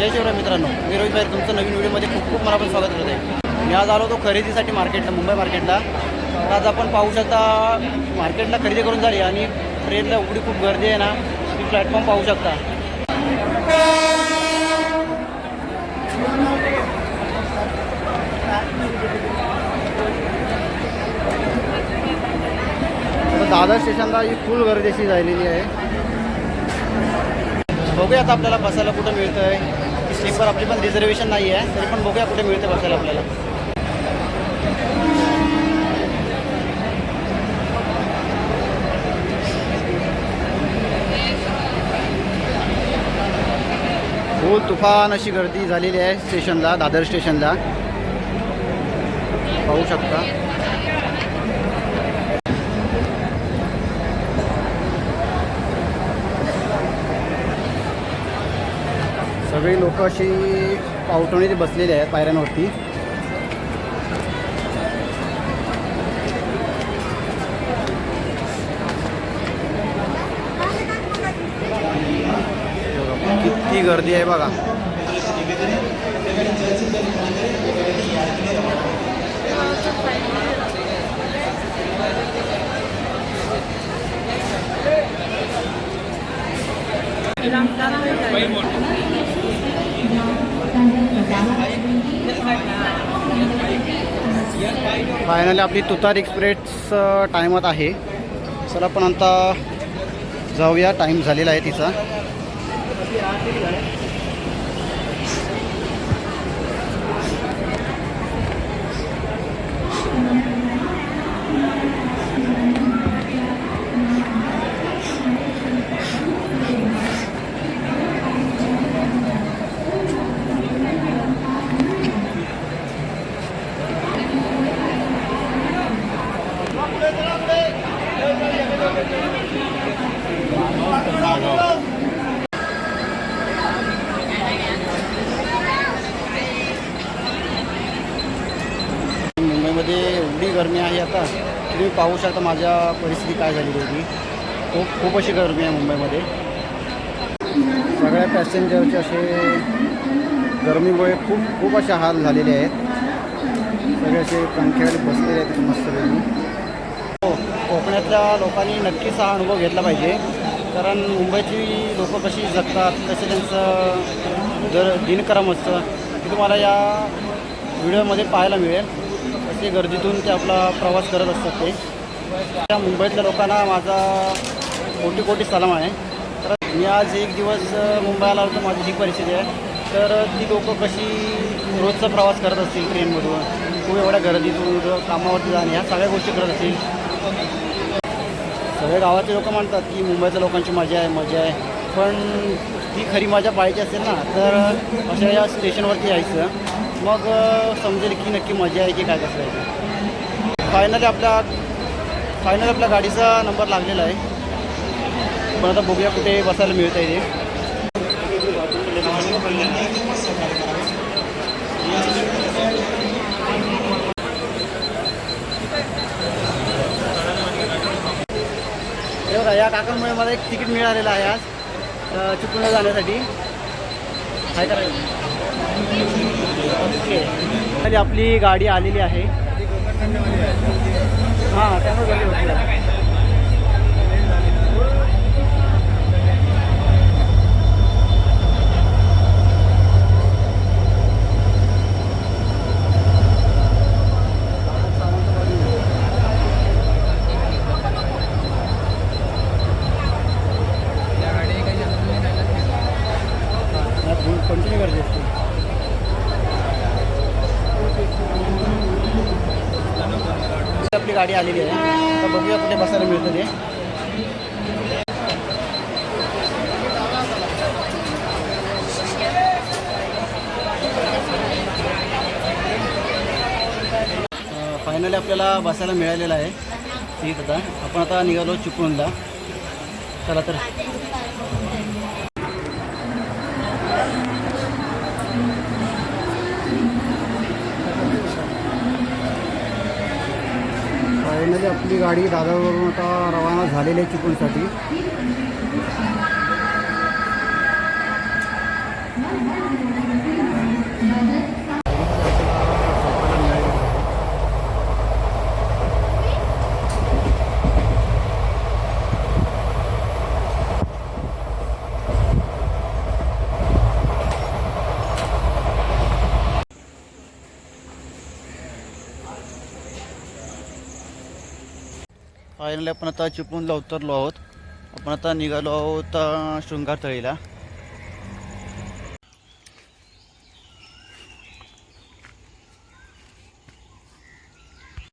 जय शिवराय मित्रांनो मी रोहित भाई तुमचं नवीन व्हिडिओमध्ये खूप खूप मनापासून स्वागत करत आहे मी आज आलो होतो खरेदीसाठी मार्केटला मुंबई मार्केटला. आज आपण पाहू शकता मार्केटला खरेदी करून झाली आणि ट्रेनला एवढी खूप गर्दी आहे ना ती प्लॅटफॉर्म पाहू शकता. दादर स्टेशनला ही फुल गर्दी अशी झालेली आहे. बघूया आता आपल्याला बसायला कुठं मिळतं आहे स्लीपर आपली पण रिझर्वेशन नाही आहे तरी पण बघूया कुठे मिळते बसायला आपल्याला. फुल तुफान अशी गर्दी झालेली आहे स्टेशनला दादर स्टेशनला. पाहू शकता. सगळी लोक अशी पावटणीत बसलेली आहेत पायऱ्यांवरती. किती गर्दी आहे बघा. फायनली आपली तुतार एक्सप्रेस टायमात आहे. चला पण आता जाऊया. टाईम झालेला आहे तिचा. मुंबईमध्ये एवढी गरमी आहे आता. तुम्ही पाहू शकता माझ्या परिस्थिती काय झाली होती. खूप खूप अशी गरमी आहे मुंबईमध्ये. सगळ्या पॅसेंजरचे असे गरमीमुळे खूप खूप असे हाल झालेले आहेत. सगळे असे पंख्याखाली बसलेले आहेत मस्त हो पुण्यातल्या लोकांनी नक्कीच हा अनुभव घेतला पाहिजे. कारण मुंबईची लोक कशी जगतात कसे त्यांचं दर दिनक्रम असतं ते तुम्हाला या व्हिडिओमध्ये पाहायला मिळेल. असे गर्दीतून ते आपला प्रवास करत असतात ते. त्या मुंबईतल्या लोकांना माझा कोटी कोटी सलाम आहे. तर मी आज एक दिवस मुंबईला आलो तर माझी जी परिस्थिती आहे तर ती लोकं कशी रोजचा प्रवास करत असतील ट्रेनमधून खूप एवढ्या गर्दीतून कामावरती जाणे ह्या सगळ्या गोष्टी करत असतील. सगळे गावातले लोक म्हणतात की मुंबईतल्या लोकांची मजा आहे मजा आहे. पण ती खरी मजा पाहायची असेल ना तर अशा या स्टेशनवरती यायचं. मग समजेल की नक्की मजा आहे की काय कसं आहे. फायनली आपल्या फायनल आपल्या गाडीचा नंबर लागलेला आहे. पण आता बघूया कुठे बसायला मिळतं आहे ते हे बघा या काकांमुळे मला एक तिकीट मिळालेलं आहे आज अ, चिपळूणला जाण्यासाठी. काय करायचं खाली आपली गाडी आलेली आहे. हां त्यामुळे गरजेचं आपली गाडी आलेली आहे. तर बघूया कुठे बसायला मिळतं ते. फायनली आपल्याला बसायला मिळालेलं आहे. ठीक आता आपण आता निघालो चिपळूणला. चला तर. आपली गाडी दादरवरून आता रवाना झालेली आहे चिपळूणसाठी. फायनली आपण आता चिपळूणला उतरलो आहोत. आपण आता निघालो आहोत शृंगार तळीला